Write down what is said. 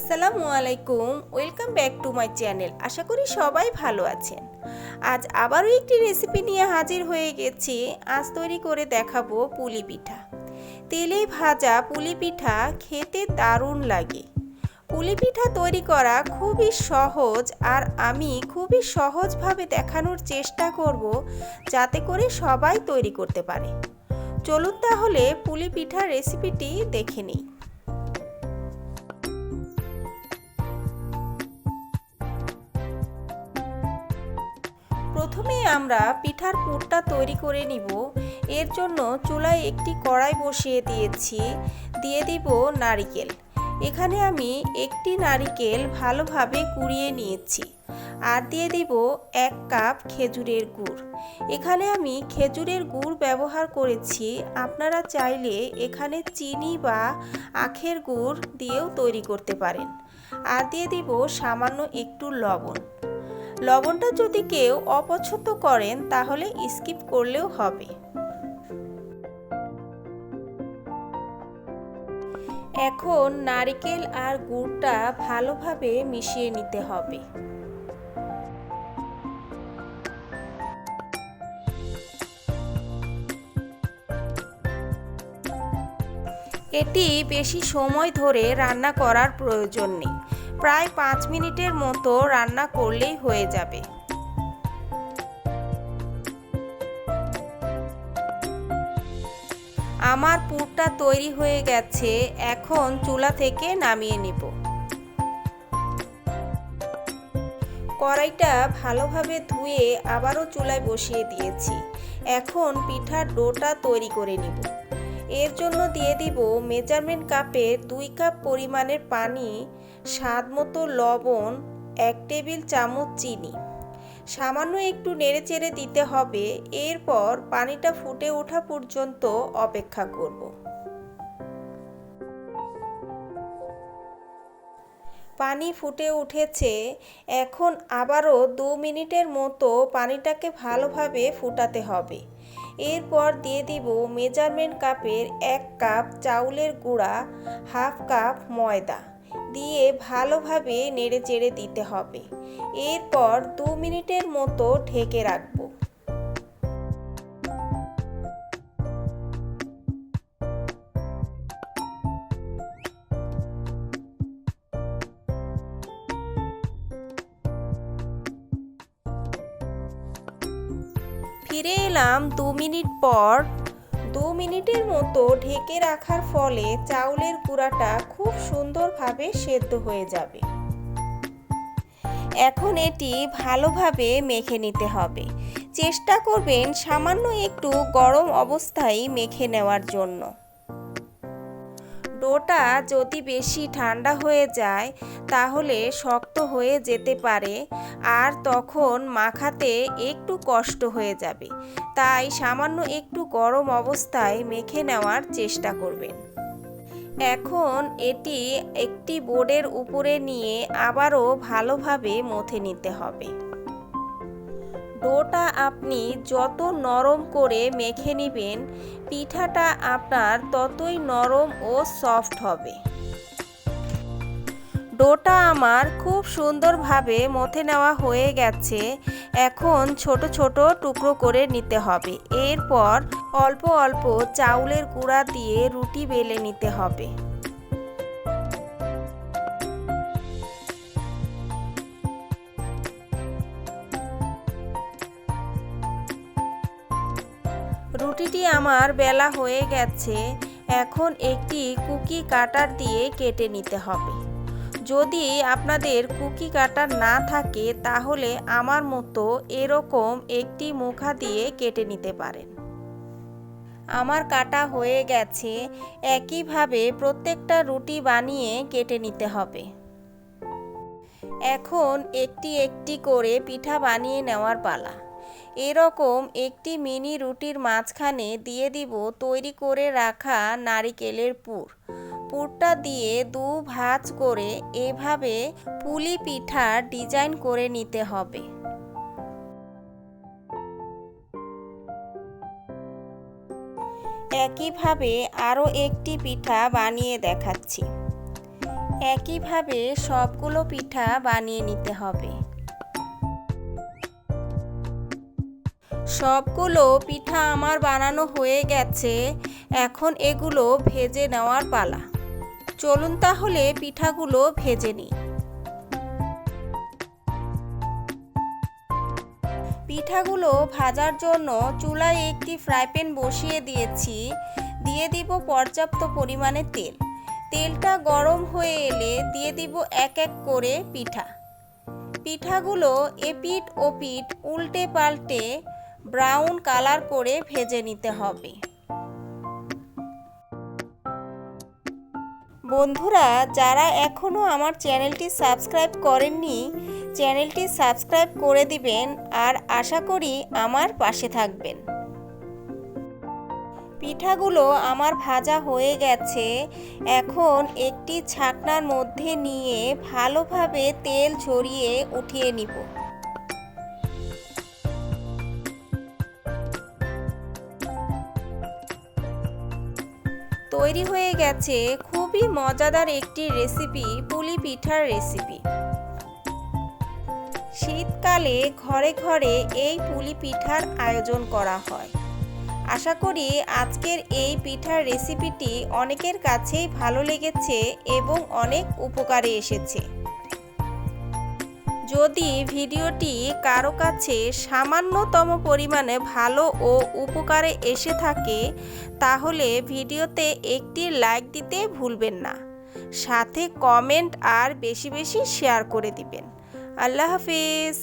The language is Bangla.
আসসালামু আলাইকুম, welcome back to my channel. আশা করি সবাই ভালো আছেন। আজ আবারও একটি রেসিপি নিয়ে হাজির হয়ে গেছি। আজ তৈরি করে দেখাবো পুলি পিঠা। তেলে ভাজা পুলি পিঠা খেতে দারুণ লাগে। পুলি পিঠা তৈরি করা খুবই সহজ আর আমি খুবই সহজভাবে দেখানোর চেষ্টা করব যাতে করে সবাই তৈরি করতে পারে। চলুন তাহলে পুলি পিঠার রেসিপিটি দেখে নিই। প্রথমে আমরা পিঠার পুরটা তৈরি করে নিব। এর জন্য চুলায় একটি কড়াই বসিয়ে দিয়েছি। দিয়ে দিব নারিকেল। এখানে আমি একটি নারিকেল ভালোভাবে কুড়িয়ে নিয়েছি। আর দিয়ে দিব এক কাপ খেজুরের গুড়। এখানে আমি খেজুরের গুড় ব্যবহার করেছি। আপনারা চাইলে এখানে চিনি বা আখের গুড় দিয়েও তৈরি করতে পারেন। আর দিয়ে দিব সামান্য একটু লবণ। লবণটা যদি কেউ অপছন্দ করেন, তাহলে স্কিপ করলেও হবে। এখন নারিকেল আর গুড়টা ভালোভাবে মিশিয়ে নিতে হবে। এটি বেশি সময় ধরে রান্না করার প্রয়োজন নেই। প্রায় পাঁচ মিনিটের মতো রান্না করলেই হয়ে যাবে। আমার পুরটা তৈরি হয়ে গেছে, এখন চুলা থেকে নামিয়ে নিব। কড়াইটা ভালোভাবে ধুয়ে আবারও চুলায় বসিয়ে দিয়েছি। এখন পিঠার ডোটা তৈরি করে নিব। এর জন্য দিয়ে দিব মেজারমেন্ট কাপের দুই কাপ পরিমাণের পানি স্বাদ মতো লবণ, এক টেবিল চামচ চিনি। সামান্য একটু নেড়েচেড়ে দিতে হবে, এরপর পানিটা ফুটে ওঠা পর্যন্ত অপেক্ষা করব। পানি ফুটে উঠেছে, এখন আবারও দু মিনিটের মতো পানিটাকে ভালোভাবে ফুটাতে হবে। এরপর দিয়ে দিব মেজারমেন্ট কাপের এক কাপ চাউলের গুঁড়া, হাফ কাপ ময়দা। দিয়ে ভালোভাবে নেড়ে চেড়ে দিতে হবে। এরপর দু মিনিটের মতো ঢেকে রাখব। ফিরে এলাম দু মিনিট পর। দু মিনিটের মতো ঢেকে রাখার ফলে চাউলের গুঁড়াটা খুব সুন্দরভাবে সেদ্ধ হয়ে যাবে। এখন এটি ভালোভাবে মেখে নিতে হবে। চেষ্টা করবেন সামান্য একটু গরম অবস্থায় মেখে নেওয়ার জন্য। ডোটা যদি বেশি ঠান্ডা হয়ে যায়, তাহলে শক্ত হয়ে যেতে পারে আর তখন মাখাতে একটু কষ্ট হয়ে যাবে। তাই সামান্য একটু গরম অবস্থায় মেখে নেওয়ার চেষ্টা করবেন। এখন এটি একটি বোর্ডের উপরে নিয়ে আবারও ভালোভাবে মথে নিতে হবে। ডোটা আপনি যত নরম করে মেখে নেবেন, পিঠাটা আপনার ততই নরম ও সফট হবে। ডোটা আমার খুব সুন্দরভাবে মথে নেওয়া হয়ে গেছে। এখন ছোট ছোট টুকরো করে নিতে হবে। এরপর অল্প অল্প চাউলের গুঁড়া দিয়ে রুটি বেলে নিতে হবে। রুটিটি আমার বেলা হয়ে গেছে। এখন একটি কুকি কাটার দিয়ে কেটে নিতে হবে। যদি আপনাদের কুকি কাটার না থাকে, তাহলে আমার মতো এরকম একটি মুখা দিয়ে কেটে নিতে পারেন। আমার কাটা হয়ে গেছে, একইভাবে প্রত্যেকটা রুটি বানিয়ে কেটে নিতে হবে। এখন একটি একটি করে পিঠা বানিয়ে নেওয়ার পালা। এরকম একটি মিনি রুটির মাঝখানে দিয়ে দিব তৈরি করে রাখা নারিকেলের পুর। পুরটা দিয়ে দু ভাঁজ করে এভাবে পুলি পিঠার ডিজাইন করে নিতে হবে। একইভাবে আরও একটি পিঠা বানিয়ে দেখাচ্ছি। একইভাবে সবগুলো পিঠা বানিয়ে নিতে হবে। সবগুলো পিঠা আমার বানানো হয়ে গেছে, এখন এগুলো ভেজে নেওয়ার পালা। চলুন তাহলে পিঠাগুলো ভেজে নিই। পিঠাগুলো ভাজার জন্য চুলায় একটি ফ্রাই প্যান বসিয়ে দিয়েছি। দিয়ে দিব পর্যাপ্ত পরিমাণে তেল। তেলটা গরম হয়ে এলে দিয়ে দিব এক এক করে পিঠা। পিঠাগুলো এপিট ওপিট উল্টে পাল্টে ব্রাউন কালার করে ভেজে নিতে হবে। বন্ধুরা, যারা এখনও আমার চ্যানেলটি সাবস্ক্রাইব করেননি, চ্যানেলটি সাবস্ক্রাইব করে দিবেন আর আশা করি আমার পাশে থাকবেন। পিঠাগুলো আমার ভাজা হয়ে গেছে। এখন একটি ছাকনার মধ্যে নিয়ে ভালোভাবে তেল ঝরিয়ে উঠিয়ে নিব। তৈরি হয়ে গেছে। খুবই মজাদার একটি রেসিপি পুলি পিঠার রেসিপি শীতকালে ঘরে ঘরে এই পুলি পিঠার আয়োজন করা হয়। আশা করি আজকের এই পিঠার রেসিপিটি অনেকের কাছেই ভালো লেগেছে এবং অনেক উপকারে এসেছে। যদি ভিডিওটি কারও কাছে সামান্যতম পরিমাণে ভালো ও উপকারে এসে থাকে, তাহলে ভিডিওতে একটি লাইক দিতে ভুলবেন না। সাথে কমেন্ট আর বেশি বেশি শেয়ার করে দিবেন। আল্লাহ হাফিজ।